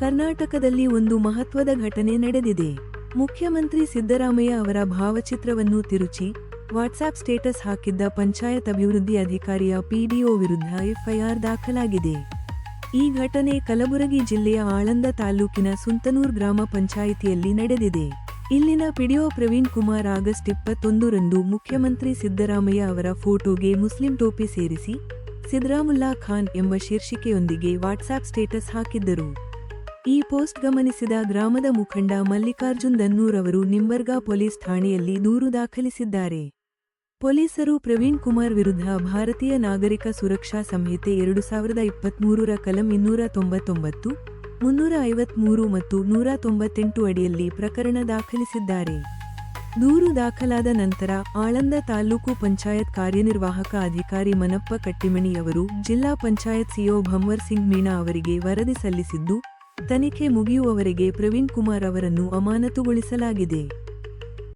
ಕರ್ನಾಟಕದಲ್ಲಿ ಒಂದು ಮಹತ್ವದ ಘಟನೆ ನಡೆದಿದೆ. ಮುಖ್ಯಮಂತ್ರಿ ಸಿದ್ದರಾಮಯ್ಯ ಅವರ ಭಾವಚಿತ್ರವನ್ನು ತಿರುಚಿ ವಾಟ್ಸ್ಆಪ್ ಸ್ಟೇಟಸ್ ಹಾಕಿದ್ದ ಪಂಚಾಯತ್ ಅಭಿವೃದ್ಧಿ ಅಧಿಕಾರಿಯ ಪಿಡಿಒ ವಿರುದ್ಧ ಎಫ್ಐಆರ್ ದಾಖಲಾಗಿದೆ. ಈ ಘಟನೆ ಕಲಬುರಗಿ ಜಿಲ್ಲೆಯ ಆಳಂದ ತಾಲೂಕಿನ ಸುಂತನೂರ್ ಗ್ರಾಮ ಪಂಚಾಯಿತಿಯಲ್ಲಿ ನಡೆದಿದೆ. ಇಲ್ಲಿನ ಪಿಡಿಒ ಪ್ರವೀಣ್ ಕುಮಾರ್ ಆಗಸ್ಟ್ ಇಪ್ಪತ್ತೊಂದರಂದು ಮುಖ್ಯಮಂತ್ರಿ ಸಿದ್ದರಾಮಯ್ಯ ಅವರ ಫೋಟೋಗೆ ಮುಸ್ಲಿಂ ಟೋಪಿ ಸೇರಿಸಿ, ಸಿದ್ರಾಮುಲ್ಲಾ ಖಾನ್ ಎಂಬ ಶೀರ್ಷಿಕೆಯೊಂದಿಗೆ ವಾಟ್ಸ್ಆಪ್ ಸ್ಟೇಟಸ್ ಹಾಕಿದ್ದರು. ಈ ಪೋಸ್ಟ್ ಗಮನಿಸಿದ ಗ್ರಾಮದ ಮುಖಂಡ ಮಲ್ಲಿಕಾರ್ಜುನ್ ದನ್ನೂರ್ ಅವರು ನಿಂಬರ್ಗಾ ಪೊಲೀಸ್ ಠಾಣೆಯಲ್ಲಿ ದೂರು ದಾಖಲಿಸಿದ್ದಾರೆ. ಪೊಲೀಸರು ಪ್ರವೀಣ್ ಕುಮಾರ್ ವಿರುದ್ಧ ಭಾರತೀಯ ನಾಗರಿಕ ಸುರಕ್ಷಾ ಸಂಹಿತೆ ಎರಡು ಸಾವಿರದ ಇಪ್ಪತ್ಮೂರರ ಕಲಂ ಇನ್ನೂರ ತೊಂಬತ್ತೊಂಬತ್ತು, ಮುನ್ನೂರ ಐವತ್ಮೂರು ಮತ್ತು ನೂರ ತೊಂಬತ್ತೆಂಟು ಅಡಿಯಲ್ಲಿ ಪ್ರಕರಣ ದಾಖಲಿಸಿದ್ದಾರೆ. ದೂರು ದಾಖಲಾದ ನಂತರ ಆಳಂದ ತಾಲೂಕು ಪಂಚಾಯತ್ ಕಾರ್ಯನಿರ್ವಾಹಕ ಅಧಿಕಾರಿ ಮನಪ್ಪ ಕಟ್ಟಿಮಣಿಯವರು ಜಿಲ್ಲಾ ಪಂಚಾಯತ್ ಸಿಒ ಭಂವರ್ ಸಿಂಗ್ ಮೀಣಾ ಅವರಿಗೆ ವರದಿ ಸಲ್ಲಿಸಿದ್ದು ತನಿಖೆ ಮುಗಿಯುವವರೆಗೆ ಪ್ರವೀಣ್ ಕುಮಾರ್ ಅವರನ್ನು ಅಮಾನತುಗೊಳಿಸಲಾಗಿದೆ.